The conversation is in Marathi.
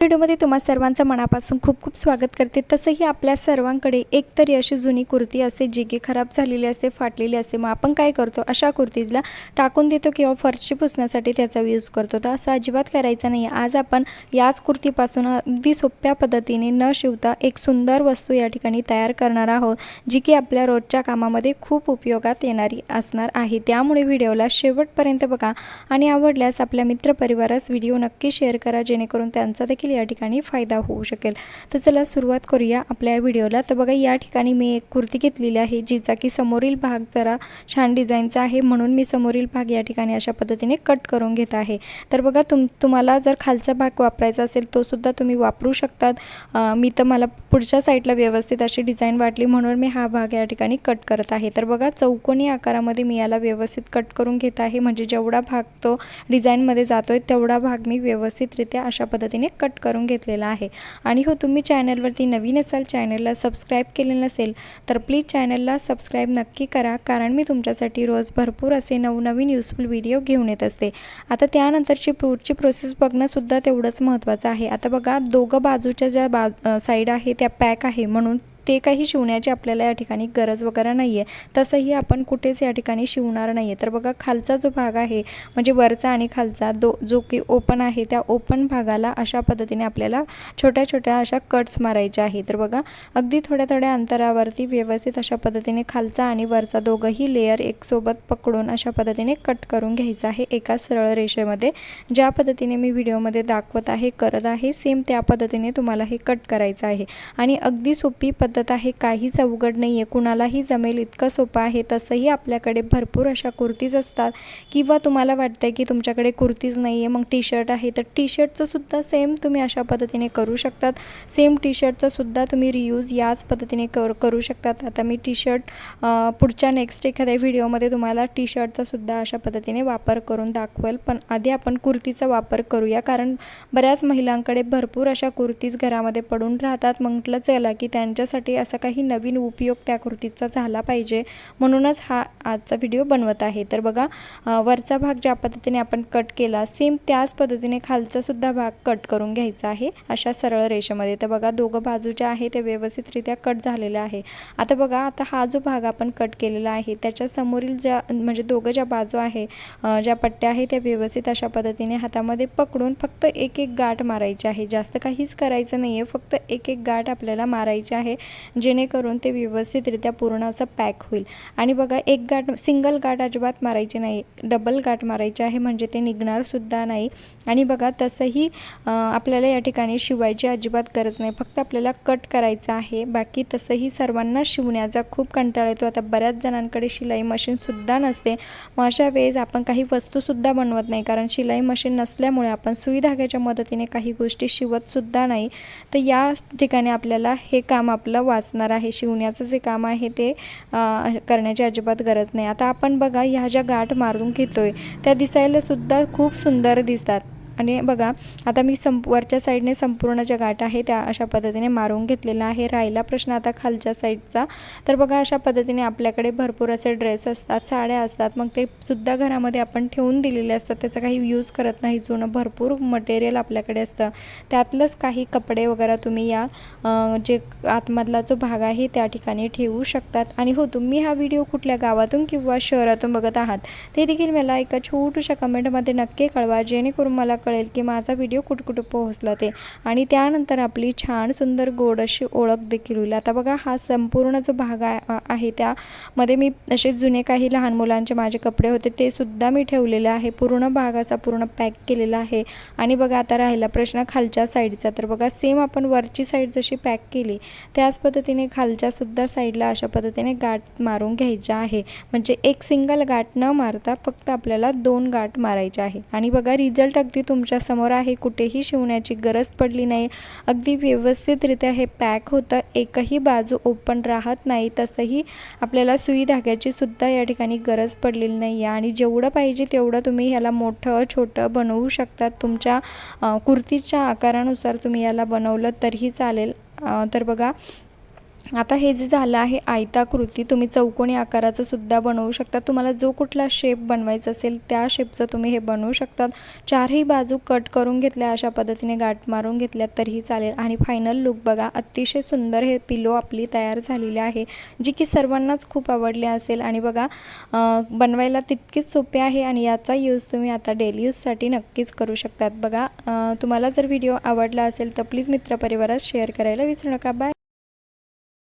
व्हिडिओमध्ये तुम्हा सर्वांचं मनापासून खूप खूप स्वागत करते. तसंही आपल्या सर्वांकडे एकतरी अशी जुनी कुर्ती असते जी की खराब झालेली असते फाटलेली असते. मग आपण काय करतो? अशा कुर्तीला टाकून देतो किंवा फरशी पुसण्यासाठी त्याचा यूज करतो. तर असं अजिबात करायचं नाही आज आपण याच कुर्तीपासून अगदी सोप्या पद्धतीने न शिवता एक सुंदर वस्तू या ठिकाणी तयार करणार आहोत जी की आपल्या रोजच्या कामामध्ये खूप उपयोगात येणारी असणार आहे. त्यामुळे व्हिडिओला शेवटपर्यंत बघा आणि आवडल्यास आपल्या मित्रपरिवारास व्हिडिओ नक्की शेअर करा जेणेकरून त्यांचा देखील या ठिकाणी फायदा होऊ शकेल. तर चला सुरुवात करूया आपल्या व्हिडिओला. तर बघा या ठिकाणी मी एक कुर्ती घेतलेली आहे जिचा की समोरील भाग जरा छान डिझाईनचा आहे म्हणून मी समोरील भाग या ठिकाणी अशा पद्धतीने कट करून घेत आहे. तर बघा तुम तुम्हाला जर खालचा भाग वापरायचा असेल तो सुद्धा तुम्ही वापरू शकतात. मी तर मला पुढच्या साईडला व्यवस्थित अशी डिझाईन वाटली म्हणून मी हा भाग या ठिकाणी कट करत आहे. तर बघा चौकोनी आकारामध्ये मी याला व्यवस्थित कट करून घेत आहे. म्हणजे जेवढा भाग तो डिझाईनमध्ये जातोय तेवढा भाग मी व्यवस्थितरित्या अशा पद्धतीने कट करून घेतलेला आहे. आणि हो तुम्ही चॅनलवरती नवीन असाल चॅनलला सबस्क्राईब केले नसेल तर प्लीज चॅनलला सबस्क्राईब नक्की करा कारण मी तुमच्यासाठी रोज भरपूर असे नवनवीन युजफुल व्हिडिओ घेऊन येत असते. आता त्यानंतरची पुढची प्रोसेस बघणंसुद्धा तेवढंच महत्त्वाचं आहे. आता बघा दोघं बाजूच्या ज्या बा साईड आहे त्या पॅक आहे म्हणून ते काही शिवण्याची आपल्याला या ठिकाणी गरज वगैरे नाही आहे तसंही आपण कुठेच या ठिकाणी शिवणार नाही आहे तर बघा खालचा जो भाग आहे म्हणजे वरचा आणि खालचा दो जो की ओपन आहे त्या ओपन भागाला अशा पद्धतीने आपल्याला छोट्या छोट्या अशा कट्स मारायच्या आहे तर बघा अगदी थोड्या थोड्या अंतरावरती व्यवस्थित अशा पद्धतीने खालचा आणि वरचा दोघंही लेअर एकसोबत पकडून अशा पद्धतीने कट करून घ्यायचा आहे एका सरळ रेषेमध्ये. ज्या पद्धतीने मी व्हिडिओमध्ये दाखवत आहे करत आहे सेम त्या पद्धतीने तुम्हाला हे कट करायचं आहे. आणि अगदी सोपी पद्धत आहे. काहीच अवघड नाही आहे कुणालाही जमेल इतकं सोपं आहे. तसंही आपल्याकडे भरपूर अशा कुर्तीज असतात. किंवा तुम्हाला वाटतं आहे की तुमच्याकडे कुर्तीज नाही आहे मग टी शर्ट आहे. तर टी शर्टचंसुद्धा सेम तुम्ही अशा पद्धतीने करू शकतात. सेम टी शर्टचंसुद्धा तुम्ही रियूज याच पद्धतीने कर करू शकतात. आता मी टी शर्ट पुढच्या नेक्स्ट एखाद्या व्हिडिओमध्ये तुम्हाला टी शर्टचासुद्धा अशा पद्धतीने वापर करून दाखवेल. पण आधी आपण कुर्तीचा वापर करूया. कारण बऱ्याच महिलांकडे भरपूर अशा कुर्तीज घरामध्ये पडून राहतात. म्हटलं चला की त्यांच्यासाठी असा काही नवीन उपयोग त्या कुर्तीचा झाला पाहिजे. म्हणूनच हा आजचा व्हिडिओ बनवत आहे. तर बघा वरचा भाग ज्या पद्धतीने आपण कट केला सेम त्याच पद्धतीने खालचासुद्धा भाग कट करून घ्यायचा आहे अशा सरळ रेषेमध्ये. तर बघा दोघं बाजू ज्या आहे ते व्यवस्थितरित्या कट झालेल्या आहे. आता बघा आता हा जो भाग आपण कट केलेला आहे त्याच्या समोरील ज्या म्हणजे दोघं ज्या बाजू आहे ज्या पट्ट्या आहे त्या व्यवस्थित अशा पद्धतीने हातामध्ये पकडून फक्त एक एक गाठ मारायची आहे. जास्त काहीच करायचं नाही आहे फक्त एक एक गाठ आपल्याला मारायची आहे जेणेकरून ते व्यवस्थितरित्या पूर्ण असं पॅक होईल. आणि बघा एक गाठ सिंगल गाठ अजिबात मारायची नाही. डबल गाठ मारायची आहे म्हणजे ते निघणारसुद्धा नाही. आणि बघा तसंही आपल्याला या ठिकाणी शिवायची अजिबात गरज नाही. फक्त आपल्याला कट करायचं आहे. बाकी तसंही सर्वांना शिवण्याचा खूप कंटाळा येतो. आता बऱ्याच जणांकडे शिलाई मशीनसुद्धा नसते. मग अशा वेळेस आपण काही वस्तूसुद्धा बनवत नाही. कारण शिलाई मशीन नसल्यामुळे आपण सुई धाग्याच्या मदतीने काही गोष्टी शिवतसुद्धा नाही. तर या ठिकाणी आपल्याला हे काम आपलं वाचणार आहे. शिवण्याचं जे काम आहे ते करण्याची अजिबात गरज नाही. आता आपण बघा ह्या ज्या गाठ मारून घेतोय त्या दिसायला सुद्धा खूप सुंदर दिसतात. आणि बघा आता मी संप वरच्या साईडने संपूर्ण ज्या गाठ आहे त्या अशा पद्धतीने मारून घेतलेला आहे. राहिला प्रश्न आता खालच्या साईडचा. तर बघा अशा पद्धतीने आपल्याकडे भरपूर असे ड्रेस असतात साड्या असतात. मग ते सुद्धा घरामध्ये आपण ठेवून दिलेले असतात. त्याचा काही यूज करत नाही. जुनं भरपूर मटेरियल आपल्याकडे असतं. त्यातलंच काही कपडे वगैरे तुम्ही या जे आतमधला जो भाग आहे त्या ठिकाणी ठेवू शकतात. आणि हो तुम्ही हा व्हिडिओ कुठल्या गावातून किंवा शहरातून बघत आहात ते देखील मला एका छोटूशा कमेंटमध्ये नक्की कळवा. जेणेकरून मला कळेल की माझा व्हिडिओ कुठकुठं पोहोचला ते. आणि त्यानंतर आपली छान सुंदर गोड अशी ओळख देखील होईल. आता बघा हा संपूर्ण जो भाग आहे त्यामध्ये मी असे जुने काही लहान मुलांचे माझे कपडे होते ते सुद्धा मी ठेवलेले आहे. पूर्ण भाग असा पूर्ण पॅक केलेला आहे. आणि बघा आता राहिला प्रश्न खालच्या साईडचा. तर बघा सेम आपण वरची साईड जशी पॅक केली त्याच पद्धतीने खालच्यासुद्धा साईडला अशा पद्धतीने गाठ मारून घ्यायच्या आहे. म्हणजे एक सिंगल गाठ न मारता फक्त आपल्याला दोन गाठ मारायच्या आहे. आणि बघा रिझल्ट अगदी तुमच्यासमोर आहे. कुठेही शिवण्याची गरज पडली नाही. अगदी व्यवस्थितरित्या हे पॅक होतं. एकही बाजू ओपन राहत नाही. तसंही आपल्याला सुई धाग्याची सुद्धा या ठिकाणी गरज पडलेली नाही आहे आणि जेवढं पाहिजे तेवढं तुम्ही ह्याला मोठं छोटं बनवू शकतात. तुमच्या कुर्तीच्या आकारानुसार तुम्ही याला बनवलं तरीही चालेल. तर बघा आता हे जे झालं आहे आयताकृती तुम्ही चौकोनी आकाराचं सुद्धा बनवू शकता. तुम्हाला जो कुठला शेप बनवायचा असेल त्या शेपचं तुम्ही हे बनवू शकतात. चारही बाजू कट करून घेतल्या अशा पद्धतीने गाठ मारून घेतल्यात तरीही चालेल. आणि फायनल लुक बघा अतिशय सुंदर हे पिलो आपली तयार झालेली आहे जी की सर्वांनाच खूप आवडली असेल. आणि बघा बनवायला तितकीच सोपे आहे आणि याचा यूज तुम्ही आता डेली यूजसाठी नक्कीच करू शकतात. बघा तुम्हाला जर व्हिडिओ आवडला असेल तर प्लीज मित्रपरिवारात शेअर करायला विसरू नका. बाय